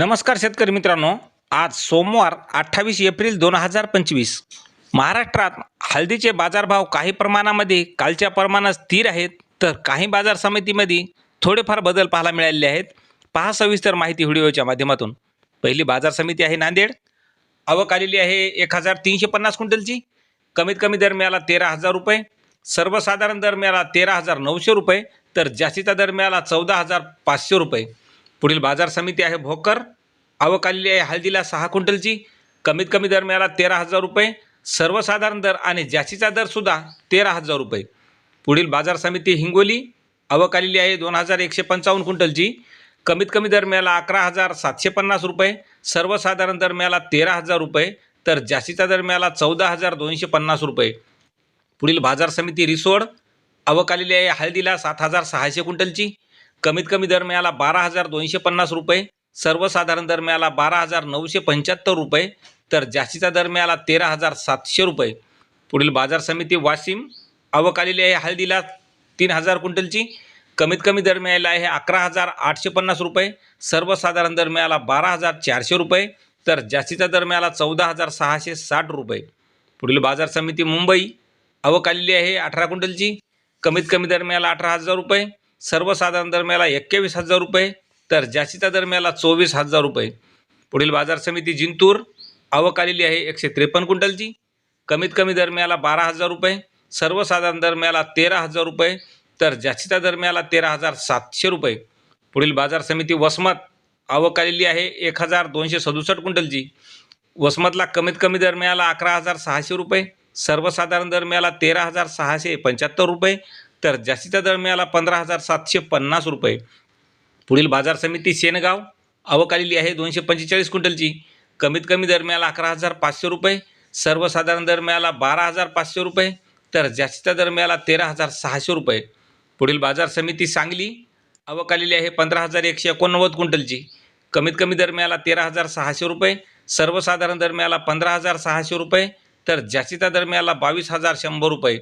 नमस्कार शेतकरी मित्रांनो. आज सोमवार अठ्ठावीस एप्रिल दोन हजार पंचवीस. महाराष्ट्रात हळदीचे बाजारभाव काही प्रमाणामध्ये कालच्या प्रमाणात स्थिर आहेत तर काही बाजार समितीमध्ये थोडेफार बदल पाहायला मिळालेले आहेत. पहा सविस्तर माहिती व्हिडिओच्या माध्यमातून. पहिली बाजार समिती आहे नांदेड. आवक आलेली आहे एक हजार तीनशे पन्नास क्विंटलची. कमीत कमी दर मिळाला तेरा हजार रुपये. सर्वसाधारण दर मिळाला तेरा हजार नऊशे रुपये तर जास्तीचा दर मिळाला चौदा हजार पाचशे रुपये. पुढील बाजार समिती आहे भोकर. आवक आलेली आहे हळदीला सहा क्विंटलची. कमीत कमी दर मिळाला तेरा हजार रुपये. सर्वसाधारण दर आणि जास्तीचा दरसुद्धा तेरा हजार रुपये. पुढील बाजार समिती हिंगोली. आवक आलेली आहे दोन हजार एकशे पंचावन्न क्विंटलची. कमीत कमी दर मिळाला अकरा हजार सातशे पन्नास रुपये. सर्वसाधारण दर मिळाला तेरा हजार रुपये. तर जास्तीचा दर मिळाला चौदा हजार दोनशे पन्नास रुपये. पुढील बाजार समिती रिसोड. आवक आलेली आहे हळदीला सात हजार सहाशे क्विंटलची. कमीत कमी दर मिळाला बारा हजार दोनशे पन्नास रुपये सर्वसाधारण दर मिळाला बारा हजार नऊशे पंच्याहत्तर रुपये तर जास्तीचा दर मिळाला तेरा हजार सातशे रुपये. पुढील बाजार समिती वाशिम आवक आलेली आहे हळदीला तीन हजार क्विंटलची. कमीत कमी दर मिळाला आहे अकरा हजार आठशे पन्नास रुपये सर्वसाधारण दर मिळाला बारा हजार चारशे रुपये तर जास्तीचा दर मिळाला चौदा हजार सहाशे साठ रुपये. पुढील बाजार समिती मुंबई आवक आलेली आहे अठरा क्विंटलची. कमीत कमी दर मिळाला अठरा हजार रुपये सर्वसाधारण दरम्याला एक्केवीस हजार रुपये तर जास्तीचा दरम्याला चोवीस हजार रुपये. पुढील बाजार समिती जिंतूर आवक आलेली आहे एकशे त्रेपन्न क्विंटलची. कमीत कमी दरम्याला बारा हजार रुपये सर्वसाधारण दरम्याला तेरा हजार रुपये तर जास्तीचा दरम्याला तेरा हजार सातशे रुपये. पुढील बाजार समिती वसमत आवक आलेली आहे एक हजार दोनशे सदुसष्ट क्विंटलची. वसमतला कमीत कमी दरम्याला अकरा हजार सहाशे रुपये सर्वसाधारण दरम्याला तेरा हजार सहाशे पंच्याहत्तर रुपये तर जास्तीचा दर मिळाला पंधरा हजार सातशे पन्नास रुपये. पुढील बाजार समिती शेनगाव आवक आलेली आहे दोनशे पंचेचाळीस क्विंटलची. कमीत कमी दर मिळाला अकरा हजार पाचशे रुपये. सर्वसाधारण दर मिळाला बारा हजार पाचशे रुपये. तर जास्तीचा दर मिळाला तेरा हजार सहाशे रुपये. पुढील बाजार समिती सांगली आवक आलेली आहे पंधरा हजार एकशे एकोणनव्वद क्विंटलची. कमीत कमी दर मिळाला तेरा हजार सहाशे रुपये. सर्वसाधारण दर मिळाला पंधरा हजार सहाशे रुपये. तर जास्तीचा दर मिळाला बावीस हजार शंभर रुपये.